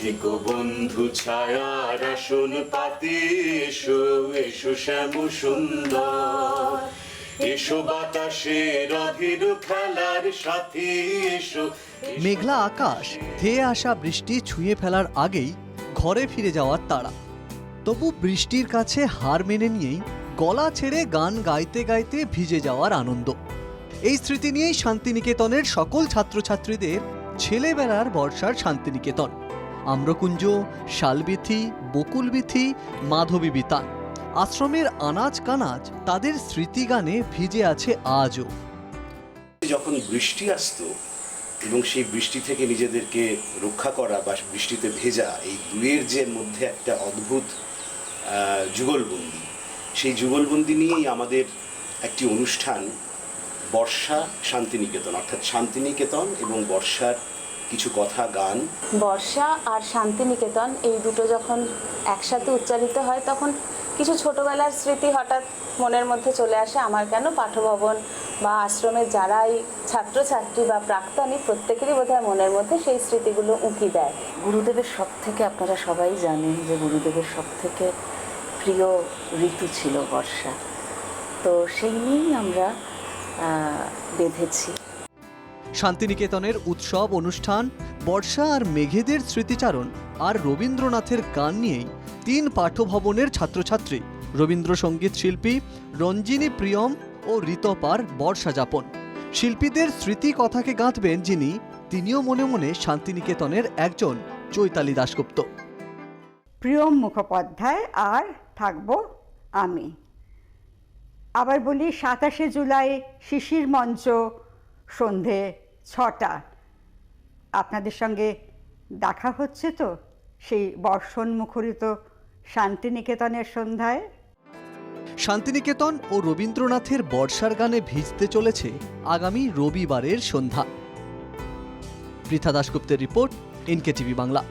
পথিক বন্ধু ছায়ার আসন পাতি, এসো এসো শ্যাম সুন্দর। এসো বাতাসের অধীর খেলার সাথী এসো। মেঘলা আকাশ, ধেয়ে আসা বৃষ্টি ছুঁয়ে ফেলার আগেই ঘরে ফিরে যাওয়ার তাড়া। তবু বৃষ্টির কাছে হার মেনে নিয়েই গলা ছেড়ে গান গাইতে গাইতে ভিজে যাওয়ার আনন্দ। এই স্মৃতি নিয়েই শান্তিনিকেতনের সকল ছাত্রছাত্রীদের ছেলেবেলার বর্ষার শান্তিনিকেতন। আম্রকুঞ্জ, শালবিথি, বকুলবিথি মাধবী বিতান আশ্রমের আনাজ কানাজ তাদের স্মৃতিগানে ভিজে আছে আজও। যখন বৃষ্টি আসতো এবং সেই বৃষ্টি থেকে নিজেদেরকে রক্ষা করা বা বৃষ্টিতে ভেজা এই দুয়ের যে মধ্যে একটা অদ্ভুত যুগলবন্দি, সেই যুগলবন্দি নিয়েই আমাদের একটি অনুষ্ঠান বর্ষা শান্তিনিকেতন, অর্থাৎ শান্তিনিকেতন এবং বর্ষার কিছু কথা গান? বর্ষা আর শান্তিনিকেতন এই দুটো যখন একসাথে উচ্চারিত হয় তখন কিছু ছোটবেলার স্মৃতি হঠাৎ মনের মধ্যে চলে আসে আমার কেন পাঠভবন বা আশ্রমের যারাই ছাত্রছাত্রী বা প্রাক্তনী প্রত্যেকেরই বোধহয় মনের মধ্যে সেই স্মৃতিগুলো উঁকি দেয়। গুরুদেবের সব থেকে আপনারা সবাই জানেন যে গুরুদেবের সব থেকে প্রিয় ঋতু ছিল বর্ষা। তো সেই নিয়েই আমরা বেঁধেছি। শান্তিনিকেতনের উৎসব, অনুষ্ঠান, বর্ষা আর মেঘেদের স্মৃতিচারণ আর রবীন্দ্রনাথের গান নিয়েই তিন পাঠভবনের ছাত্রছাত্রী, রবীন্দ্রসঙ্গীত শিল্পী রঞ্জিনী প্রিয়ম ও ঋতপার বর্ষা যাপন শিল্পীদের স্মৃতি কথাকে গাঁথবেন যিনি, তিনিও মনে মনে শান্তিনিকেতনের একজন চৈতালি দাশগুপ্ত। প্রিয়ম মুখোপাধ্যায় আর থাকব আমি। আবার বলি সাতাশে জুলাই শিশির মঞ্চ সন্ধে ছটা। আপনাদের সঙ্গে দেখা হচ্ছে তো সেই বর্ষণ মুখরিত শান্তিনিকেতনের সন্ধ্যায়। শান্তিনিকেতন ও রবীন্দ্রনাথের বর্ষার গানে ভিজতে চলেছে আগামী রবিবারের সন্ধ্যা। পৃথা দাশগুপ্তের রিপোর্ট এনকে টিভি বাংলা।